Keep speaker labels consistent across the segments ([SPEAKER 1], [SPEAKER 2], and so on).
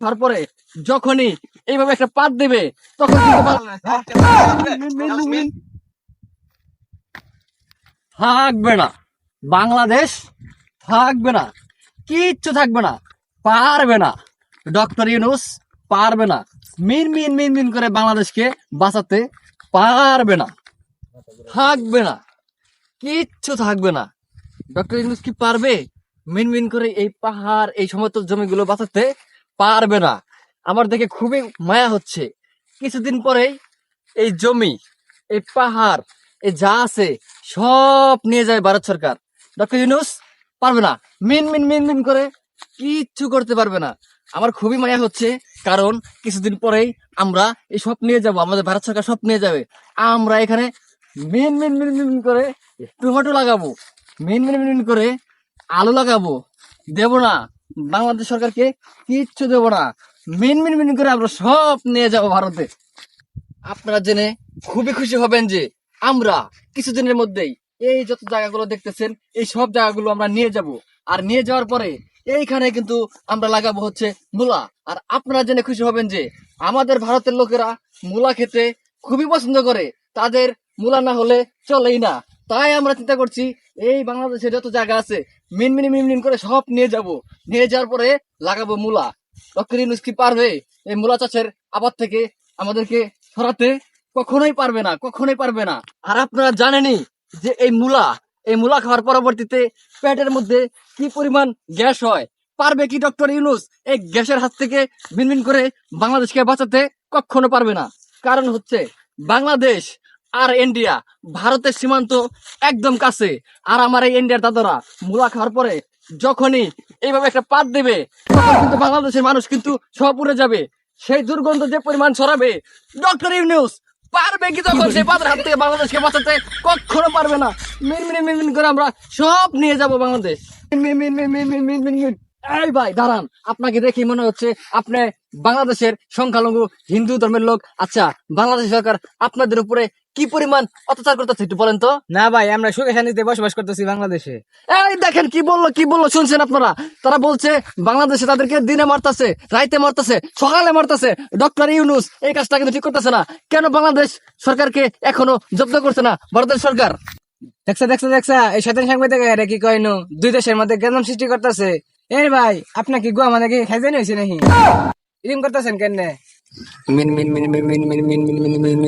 [SPEAKER 1] তারপরে যখনই এইভাবে একটা পাত দেবে তখন থাকবে না। বাংলাদেশ থাকবে না। কিচ্ছু থাকবে না। পারবে না। ডক্টর ইউনুস পারবে না। মিন মিন মিন মিন করে বাংলাদেশকে বাঁচাতে পারবে না। থাকবে না। কিচ্ছু থাকবে না। ডক্টর ইউনুস কি পারবে? মিন মিন করে এই পাহাড় এই সমতল জমিগুলো বাঁচাতে পারবে না। আমার দেখে খুবই মায়া হচ্ছে। কিছুদিন পরেই এই জমি, এই পাহাড়, এই যা আছে, সব নিয়ে যায় ভারত সরকার। ডক্টর ইউনুস, পারবে না। মিন মিন মিন মিন করে কিচ্ছু করতে পারবে না। আমার খুবই মায়া হচ্ছে, কারণ কিছুদিন পরেই আমরা এই সব নিয়ে যাব, আমাদের ভারত সরকার সব নিয়ে যাবে। আমরা এখানে মিন মিন মিন মিন করে টমেটো লাগাবো। মিন মিন মিন করে আলু লাগাবো। দেব না। বাংলাদেশ সরকারকে কিচ্ছু দেব না। মিন মিন মিন করে আমরা সব নিয়ে যাব ভারতে। আপনারা জেনে খুবই খুশি হবেন যে আমরা কিছুদিনের মধ্যেই এই যত জায়গাগুলো দেখতেছেন, এই সব জায়গাগুলো আমরা নিয়ে যাব। আর নিয়ে যাওয়ার পরে এইখানে কিন্তু আমরা লাগাবো হচ্ছে মূলা। আর আপনারা জেনে খুশি হবেন যে আমাদের ভারতের লোকেরা মূলা খেতে খুবই পছন্দ করে। তাদের মূলা না হলে চলেই না। তাই আমরা চিন্তা করছি, এই বাংলাদেশে যত জায়গা আছে মিন মিন মিন মিন করে সব নিয়ে যাব। নিয়ে যাওয়ার পরে লাগাবো মূলা। ডক্টর ইউনুস কি পারবে এই মূলা চাষের আবাদ থেকে আমাদেরকে সরাতে কখনোই পারবে না, কখনোই পারবে না। আর আপনারা জানেনই যে এই মূলা এই মূলা খাওয়ার পরবর্তীতে পেটের মধ্যে কি পরিমাণ গ্যাস হয়? পারবে কি ডক্টর ইউনুস এই গ্যাসের হাত থেকে বিনবিন করে বাংলাদেশকে বাঁচাতে? কখনো পারবে না। কারণ হচ্ছে বাংলাদেশ আর ইন্ডিয়া, ভারতের সীমান্ত একদম কাছে। আর আমার এই ইন্ডিয়ার দাদারা মূলা খাওয়ার পরে যখনই এইভাবে একটা পাত দেবে কিন্তু বাংলাদেশের মানুষ কিন্তু সপুরে যাবে। সেই দুর্গন্ধ যে পরিমাণ ছড়াবে, ডক্টর ইউনিউস পারবে কি তখন সেই পাতের হাত থেকে বাংলাদেশকে বাঁচাতে কখনো পারবে না। মিনমিন মিনমিন করে আমরা সব নিয়ে যাব বাংলাদেশ। এই ভাই, দাঁড়ান। আপনাকে দেখি মনে হচ্ছে আপনি বাংলাদেশের সংখ্যালঘু হিন্দু ধর্মের লোক। আচ্ছা বাংলাদেশ সরকার আপনাদের উপরে কি পরিমাণ অত্যাচার করতেছে একটু বলেন তো
[SPEAKER 2] না ভাই আমরা সুখে শান্তিতে বসবাস করতেছি বাংলাদেশে
[SPEAKER 1] এই দেখেন কি বলল কি বলল শুনছেন আপনারা তারা বলছে বাংলাদেশে তাদেরকে দিনে মারতাছে রাইতে মারতাছে সকালে মারতাছে ডক্টর ইউনুস এই কাজটা কিন্তু ঠিক করতেছে না কেন বাংলাদেশ সরকারকে এখনও জব্দ করছে না ভারতের সরকার
[SPEAKER 2] দেখছা দেখছা দেখছা এই স্বাধীন সাংবাদিক এরা কি কইনো দুই দেশের মধ্যে গেলাম সৃষ্টি করতেছে এই ভাই আপনার কি গোয়া মানে কি খাইজেন হয়েছে নাকি ইরিম করতেছেন কেন
[SPEAKER 1] মিন মিন মিন মিন মিন মিন মিন মিন মিন মিন মিন মিন মিন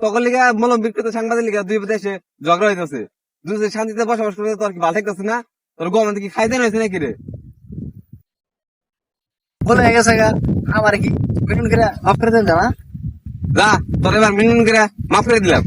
[SPEAKER 3] তখন লিগা মলম বিক্রেতা সাংবাদিক লিগা দুই দেশে ঝগড়া হইতেছে। দুই শান্তিতে বসবাস করতে তোর কি ভালো থাকতেছে না? তোর গম কি খাইতে হয়েছে নাকি রে?
[SPEAKER 1] বলে গেছে গা আমার কি মিনুন করে মাফ করে দেন না
[SPEAKER 3] যা তোর এবার মিনুন মিন করে মাফ করে দিলাম।